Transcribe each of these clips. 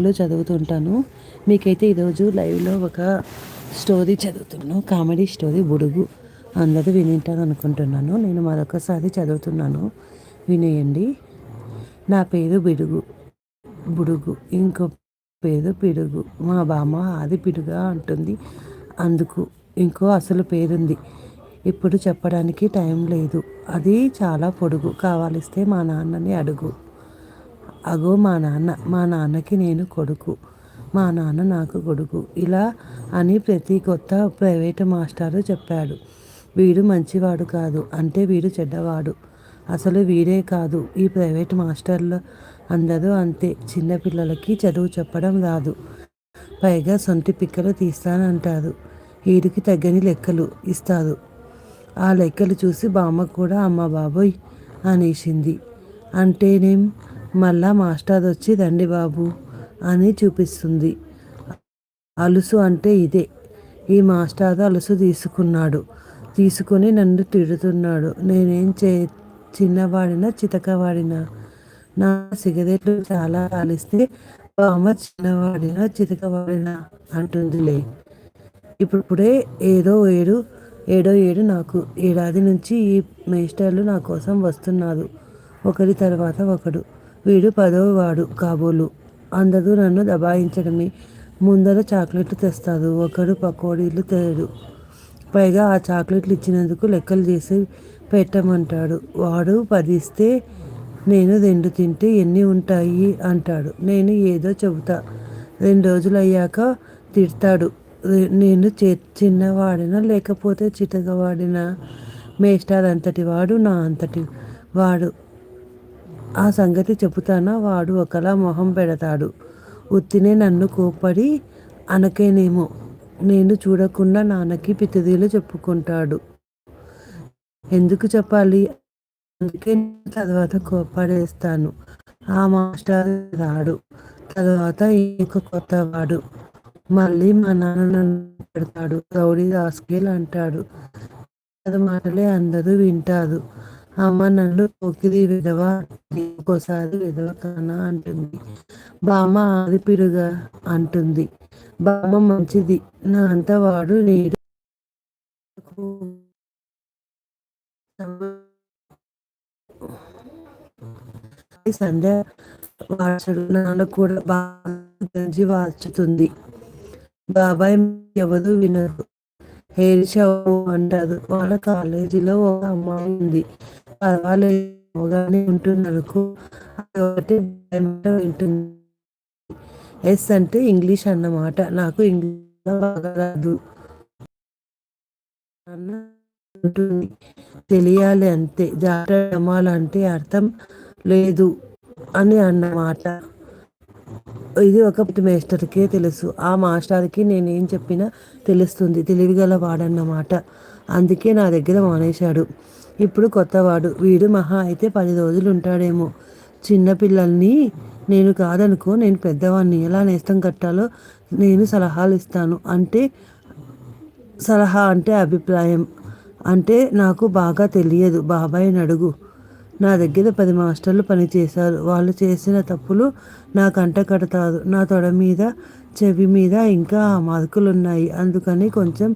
లో చదువుతుంటాను. మీకైతే ఈరోజు లైవ్లో ఒక స్టోరీ చదువుతున్నాను కామెడీ స్టోరీ బుడుగు అందరూ వినింటారు అనుకుంటున్నాను. నేను మరొకసారి చదువుతున్నాను. వినేయండి. నా పేరు బిడుగు. బుడుగు. ఇంకో పేరు పిడుగు. మా బామ్మ ఆది పిడుగా అంటుంది. అందుకు ఇంకో అసలు పేరుంది. ఇప్పుడు చెప్పడానికి టైం లేదు. అది చాలా పొడుగు. కావాలిస్తే మా నాన్నని అడుగు. అగో మా నాన్న మా నాన్నకి నేను కొడుకు. మా నాన్న నాకు కొడుకు. ఇలా అని ప్రతి కొత్త ప్రైవేటు మాస్టారు చెప్పాడు. వీడు మంచివాడు కాదు అంటే వీడు చెడ్డవాడు. అసలు వీడే కాదు ఈ ప్రైవేట్ మాస్టర్లు అందరూ అంతే. చిన్నపిల్లలకి చదువు చెప్పడం రాదు. పైగా సొంటి పిక్కలు తీస్తానంటారు. వీడికి తగ్గని లెక్కలు ఇస్తారు ఆ లెక్కలు చూసి బామ్మ కూడా అమ్మ బాబోయ్ అనేసింది. అంటేనేం? మళ్ళా మాస్టర్ వచ్చి రండి బాబు అని చూపిస్తుంది. అలుసు అంటే ఇదే. ఈ మాస్టర్ అలుసు తీసుకున్నాడు. తీసుకొని నన్ను తిడుతున్నాడు. నేనేం చే చిన్నవాడినా చితకవాడినా నా సిగరెట్లు చాలా కాలిస్తే బామ్మ చిన్నవాడినా చితకవాడినా అంటుందిలే. ఇప్పుడే ఏదో ఏడు ఏడో ఏడు నాకు. ఏడాది నుంచి ఈ మేస్టర్లు నా కోసం వస్తున్నారు. ఒకరి తర్వాత ఒకడు. వీడు పదోవాడు కాబోలు. అందరూ నన్ను దబాయించడమే. ముందర చాక్లెట్లు తెస్తారు ఒకడు పకోడీలు తేడు. పైగా ఆ చాక్లెట్లు ఇచ్చినందుకు లెక్కలు చేసి పెట్టమంటాడు. వాడు పది ఇస్తే నేను రెండు తింటే ఎన్ని ఉంటాయి? అంటాడు. నేను ఏదో చెబుతా. రెండు రోజులు అయ్యాక తిడతాడు నేను చే చిన్నవాడినా లేకపోతే చితగవాడినా మేస్టార్ అంతటి వాడు నా అంతటి వాడు. ఆ సంగతి చెబుతానా? వాడు ఒకలా మొహం పెడతాడు. ఉత్తినే నన్ను కోపడి అనకేనేమో నేను చూడకుండా నాన్నకి పితిదీలు చెప్పుకుంటాడు. ఎందుకు చెప్పాలి? అందుకే తర్వాత కోపడేస్తాను ఆ మాస్టర్ రాడు. తర్వాత ఇంకొక కొత్తవాడు మళ్ళీ మా నాన్న నన్ను పెడతాడు. రౌడీ రాస్కేల్ అంటాడు. మాటలే అందరూ వింటారు. అమ్మ నన్ను తొక్కిది విధవ ఇంకోసారి విధవ కానా అంటుంది. బామ్మ ఆదిపిడుగా అంటుంది. బామ్మ మంచిది నా అంత వాడు నీడు. సంధ్య వార్చడు నాన్న కూడా బాగా వాల్చుతుంది బాబాయ్ ఎవరు వినరు. హెయిర్ షో అంటారు వాళ్ళ కాలేజీలో ఒక అమ్మాయి ఉంది. పర్వాలేదు. ఉంటున్నారు ఒకటి వింటుంది. ఎస్ అంటే ఇంగ్లీష్ అన్నమాట. నాకు ఇంగ్లీష్ బాగా రాదు. ఉంటుంది. తెలియాలి అంతే. జాగ్రత్త అంటే అర్థం లేదు అని అన్నమాట. ఇది ఒక మేస్టర్కే తెలుసు. ఆ మాస్టర్కి నేనేం చెప్పినా తెలుస్తుంది. తెలివిగల వాడన్నమాట. అందుకే నా దగ్గర మానేశాడు. ఇప్పుడు కొత్తవాడు. వీడు మహా అయితే పది రోజులు ఉంటాడేమో చిన్నపిల్లల్ని నేను కాదనుకో నేను పెద్దవాడిని ఎలా నేస్తం కట్టాలో నేను సలహాలు ఇస్తాను అంటే సలహా అంటే అభిప్రాయం. అంటే నాకు బాగా తెలియదు. బాబాయ్ అడుగు. నా దగ్గర పది మాస్టర్లు పనిచేశారు. వాళ్ళు చేసిన తప్పులు నా కంట కడతారు. నా తొడ మీద చెవి మీద ఇంకా మార్కులు ఉన్నాయి అందుకని కొంచెం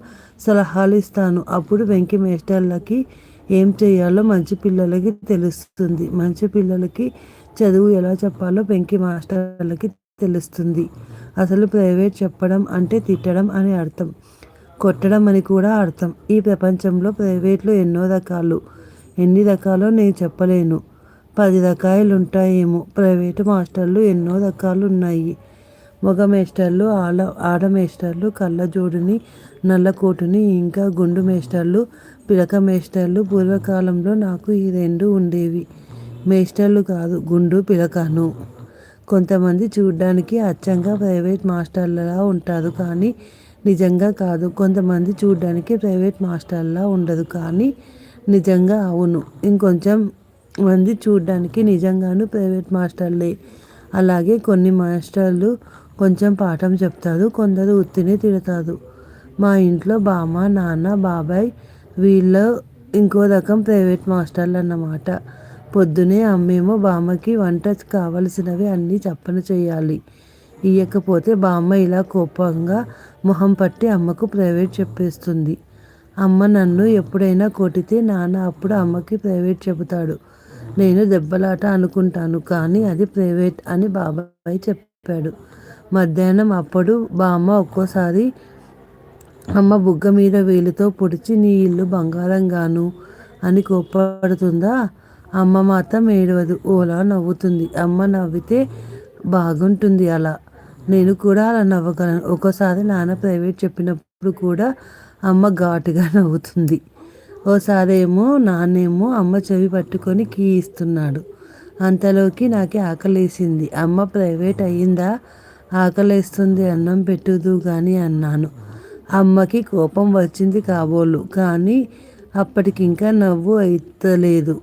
సలహాలు ఇస్తాను అప్పుడు వెంకి మేస్టర్లకి ఏం చేయాలో మంచి పిల్లలకి తెలుస్తుంది. మంచి పిల్లలకి చదువు ఎలా చెప్పాలో వెంకి మాస్టర్లకి తెలుస్తుంది. అసలు ప్రైవేట్ చెప్పడం అంటే తిట్టడం అని అర్థం. కొట్టడం అని కూడా అర్థం. ఈ ప్రపంచంలో ప్రైవేట్లు ఎన్నో రకాలు. ఎన్ని రకాలో నేను చెప్పలేను. పది రకాలు ఉంటాయేమో ప్రైవేటు మాస్టర్లు ఎన్నో రకాలు ఉన్నాయి మగ మేస్టర్లు ఆడ ఆడ మేస్టర్లు కళ్ళజోడుని నల్లకోటుని ఇంకా గుండు మేస్టర్లు పిలక మేస్టర్లు పూర్వకాలంలో నాకు ఈ రెండు ఉండేవి. మేస్టర్లు కాదు గుండు పిలకను. కొంతమంది చూడ్డానికి అచ్చంగా ప్రైవేట్ మాస్టర్లలా ఉంటారు కానీ నిజంగా కాదు. కొంతమంది చూడ్డానికి ప్రైవేట్ మాస్టర్లా ఉండదు కానీ నిజంగా అవును. ఇంకొంచెం మంది చూడ్డానికి నిజంగాను ప్రైవేట్ మాస్టర్లే. అలాగే కొన్ని మాస్టర్లు కొంచెం పాఠం చెప్తారు కొందరు ఉత్తిని తిడతారు. మా ఇంట్లో బామ్మ నాన్న బాబాయ్ వీళ్ళు ఇంకో రకం ప్రైవేట్ మాస్టర్లు అన్నమాట పొద్దునే అమ్మేమో బామ్మకి వంట కావలసినవి అన్నీ చప్పన చేయాలి. ఇయ్యకపోతే బామ్మ ఇలా కోపంగా మొహం పట్టి అమ్మకు ప్రైవేట్ చెప్పేస్తుంది. అమ్మ నన్ను ఎప్పుడైనా కొట్టితే నాన్న అప్పుడు అమ్మకి ప్రైవేట్ చెబుతాడు. నేను దెబ్బలాట అనుకుంటాను కానీ అది ప్రైవేట్ అని బాబాయ్ చెప్పాడు. మధ్యాహ్నం అప్పుడు బామ్మ ఒక్కోసారి అమ్మ బుగ్గ మీద వేలుతో పొడిచి నీ ఇల్లు బంగారంగాను అని కోప్పడుతుందా? అమ్మ మాత్రం ఏడవదు. ఓలా నవ్వుతుంది. అమ్మ నవ్వితే బాగుంటుంది అలా. నేను కూడా అలా నవ్వగలను. ఒకసారి నాన్న ప్రైవేట్ చెప్పినప్పుడు కూడా అమ్మ ఘాటుగా నవ్వుతుంది. ఓసారి ఏమో నాన్నేమో అమ్మ చెవి పట్టుకొని కీ ఇస్తున్నాడు. అంతలోకి నాకు ఆకలేసింది. అమ్మ ప్రైవేట్ అయ్యిందా? ఆకలేస్తుంది అన్నం పెట్టుదు కానీ అన్నాను. అమ్మకి కోపం వచ్చింది కాబోలు కానీ అప్పటికింకా నవ్వు అయితలేదు.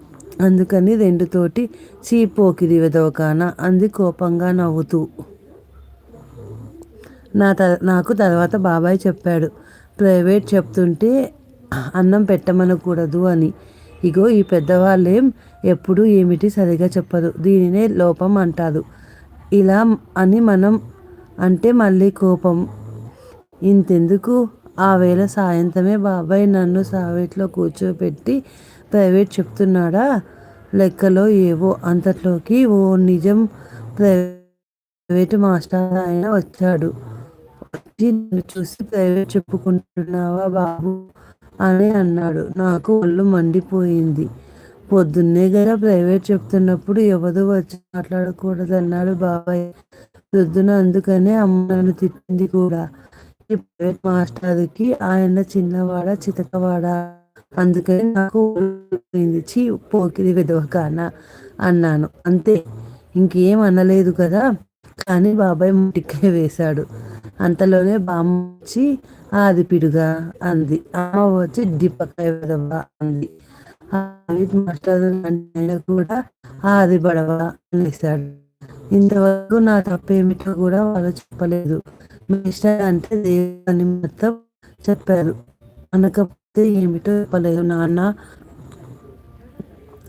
అందుకని రెండుతోటి చీపోకిది వెదవకాన అంది కోపంగా నవ్వుతూ. నా త నాకు తర్వాత బాబాయ్ చెప్పాడు. ప్రైవేట్ చెప్తుంటే అన్నం పెట్టమనకూడదు అని. ఇగో ఈ పెద్దవాళ్ళేం ఎప్పుడు ఏమిటి సరిగా చెప్పదు దీనినే లోపం అంటారు. ఇలా అని మనం అంటే మళ్ళీ కోపం. ఇంతెందుకు? ఆ వేళ సాయంత్రమే బాబాయ్ నన్ను సావేట్లో కూర్చోబెట్టి ప్రైవేట్ చెప్తున్నాడా? లెక్కలో ఏవో అంతట్లోకి ఓ నిజం ప్రైవేట్ మాస్టర్ ఆయన వచ్చాడు. వచ్చి నన్ను చూసి ప్రైవేట్ చెప్పుకుంటున్నావా బాబు? అని అన్నాడు. నాకు ఒళ్ళు మండిపోయింది. పొద్దున్నే కదా ప్రైవేట్ చెప్తున్నప్పుడు ఎవరు వచ్చి మాట్లాడకూడదన్నాడు బాబాయ్. పొద్దున అందుకనే అమ్మ నన్ను తిట్టింది కూడా. ఈ ప్రైవేట్ మాస్టర్కి ఆయన చిన్నవాడ చితకవాడ? అందుకని నాకు చీ పోకిరి విధవకాన అన్నాను. అంతే. ఇంకేం అనలేదు కదా? కానీ బాబాయ్ ముటికే వేశాడు. అంతలోనే బామ్మ వచ్చి ఆది పిడుగా అంది. అమ్మ వచ్చి దీపకాయ విధవ అంది. మాస్టర్ ఆయన కూడా ఆది బడవ అనేసాడు ఇంతవరకు నా తప్పేమిటో కూడా వాళ్ళు చెప్పలేదు. మిస్టర్ అంటే దేవుని మొత్తం చెప్పారు. అనకపోతే ఏమిటో చెప్పలేదు నాన్న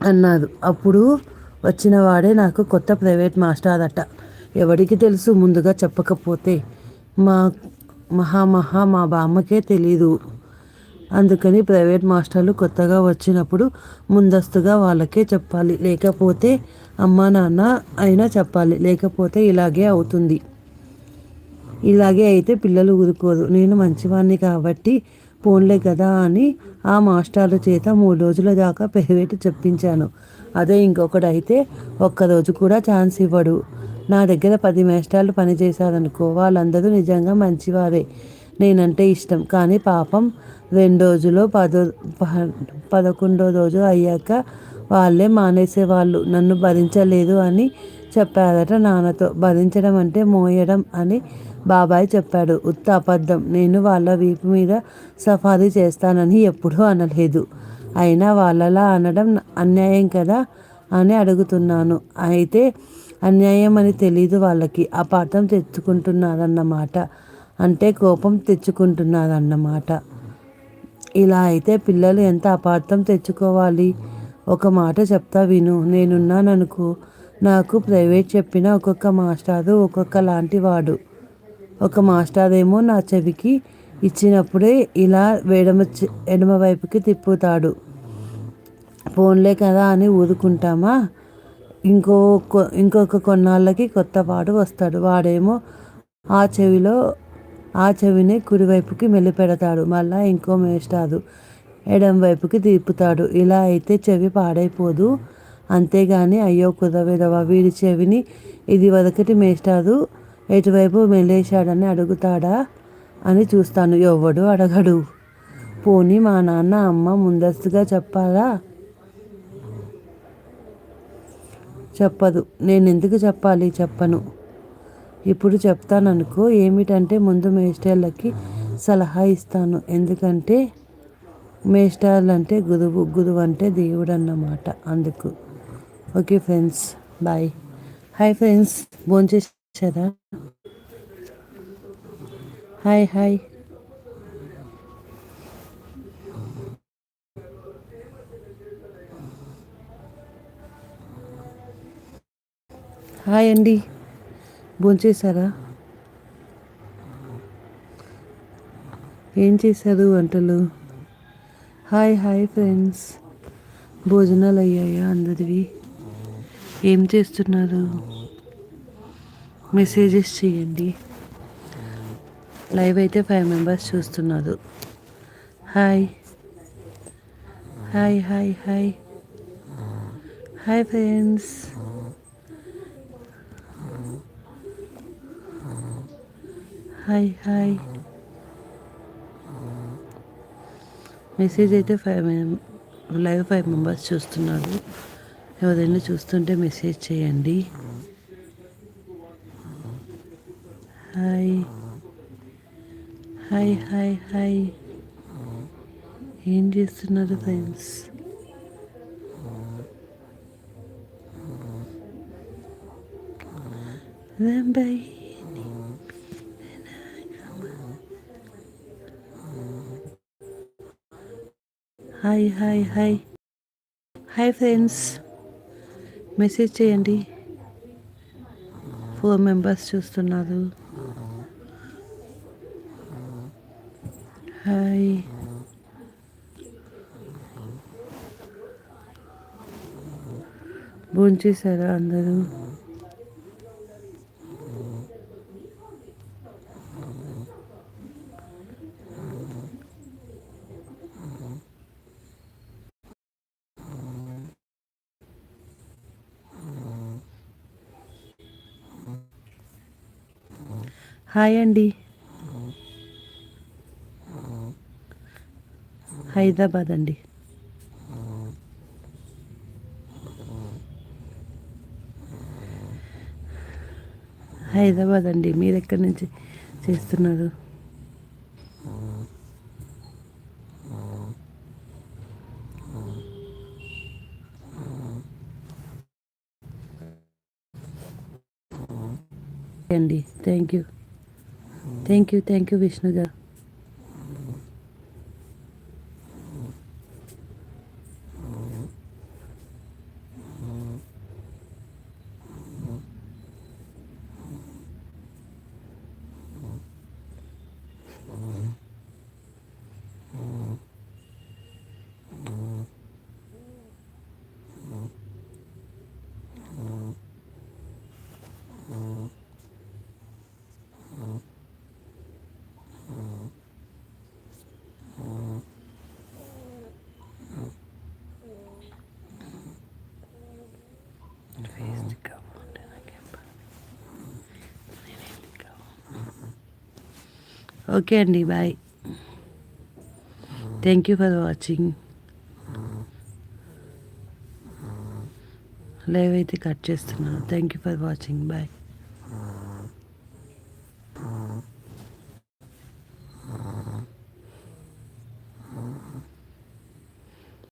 అన్నారు అప్పుడు వచ్చిన వాడే నాకు కొత్త ప్రైవేట్ మాస్టర్ అట ఎవరికి తెలుసు ముందుగా చెప్పకపోతే? మా మహా మహా మా బామ్మకే తెలీదు. అందుకని ప్రైవేట్ మాస్టర్లు కొత్తగా వచ్చినప్పుడు ముందస్తుగా వాళ్ళకే చెప్పాలి. లేకపోతే అమ్మా నాన్న అయినా చెప్పాలి. లేకపోతే ఇలాగే అవుతుంది. ఇలాగే అయితే పిల్లలు ఊరుకోరు. నేను మంచివాడిని కాబట్టి పోన్లే కదా అని ఆ మాస్టర్ల చేత మూడు రోజుల దాకా పెరివేట చెప్పించాను. అదే ఇంకొకడైతే ఒక్కరోజు కూడా ఛాన్స్ ఇవ్వడు. నా దగ్గర పది మేస్టార్లు పనిచేశారనుకో వాళ్ళందరూ నిజంగా మంచివారే. నేనంటే ఇష్టం. కానీ పాపం రెండు రోజులో పదో పదకొండో రోజు అయ్యాక వాళ్ళే మానేసేవాళ్ళు. నన్ను భరించలేదు అని చెప్పారట నాన్నతో. భరించడం అంటే మోయడం అని బాబాయ్ చెప్పాడు. ఉత్త అబద్ధం. నేను వాళ్ళ వీపు మీద సఫారీ చేస్తానని ఎప్పుడూ అనలేదు. అయినా వాళ్ళలా అనడం అన్యాయం కదా అని అడుగుతున్నాను. అయితే అన్యాయం అని తెలీదు వాళ్ళకి. అపార్థం తెచ్చుకుంటున్నారన్నమాట. అంటే కోపం తెచ్చుకుంటున్నారన్నమాట. ఇలా అయితే పిల్లలు ఎంత అపార్థం తెచ్చుకోవాలి? ఒక మాట చెప్తా విను. నేనున్నాననుకో నాకు ప్రైవేట్ చెప్పిన ఒక్కొక్క మాస్టారు ఒక్కొక్క లాంటి వాడు. ఒక మాస్టర్ ఏమో నా చెవికి ఇచ్చినప్పుడే ఇలా వేడమ ఎడమ వైపుకి తిప్పుతాడు. ఫోన్లే కదా అని ఊరుకుంటామా? ఇంకో ఇంకొక కొన్నాళ్ళకి కొత్త వాడు వస్తాడు. వాడేమో ఆ చెవిలో ఆ చెవిని కుడివైపుకి మెల్లిపెడతాడు మళ్ళీ ఇంకో మేస్టాదు ఎడం వైపుకి తిప్పుతాడు. ఇలా అయితే చెవి పాడైపోదు. అంతేగాని అయ్యో కుదవిదవ వీడి చెవిని ఇది వదకటి మేస్తాడు ఎటువైపు మెల్లేశాడని అడుగుతాడా అని చూస్తాను. ఎవడు అడగడు. పోనీ మా నాన్న అమ్మ ముందస్తుగా చెప్పాలా? చెప్పదు. నేను ఎందుకు చెప్పాలి? చెప్పను. ఇప్పుడు చెప్తాననుకో. ఏమిటంటే ముందు మేస్టర్లకి సలహా ఇస్తాను. ఎందుకంటే మేష్టాలు అంటే గురువు గురువు అంటే దేవుడు అన్నమాట అందుకు. Okay friends bye. Hi friends భోంచేసారా hi hi. Hi అండి. భోంచేశారా ఏం చేశారు వంటలు? Hi hi friends. భోజనాలు అయ్యాయా అందరివి? ఏం చేస్తున్నారు? మెసేజెస్ చేయండి. లైవ్ అయితే ఫైవ్ మెంబర్స్ చూస్తున్నారు. Hi hi hi hi hi friends hi hi message అయితే ఫైవ్ లైవ్ ఫైవ్ మెంబర్స్ చూస్తున్నారు. ఎవరైనా చూస్తుంటే మెసేజ్ చేయండి. హాయ్ హాయ్ హాయ్ హాయ్ ఏం చేస్తున్నారు friends Remember hi hi hi. Hi friends. Message చేయండి. ఫోర్ మెంబర్స్ చూస్తున్నారు. హాయ్. భోంచేశారా అందరూ? హాయ్ అండి. హైదరాబాద్ అండి. హైదరాబాద్ అండి. మీరు ఎక్కడి నుంచి చేస్తున్నారు? అండి. Thank you. Thank you thank you Vishnu okay అండి bye. Thank you for watching live అయితే కట్ చేస్తున్నాను. Thank you for watching bye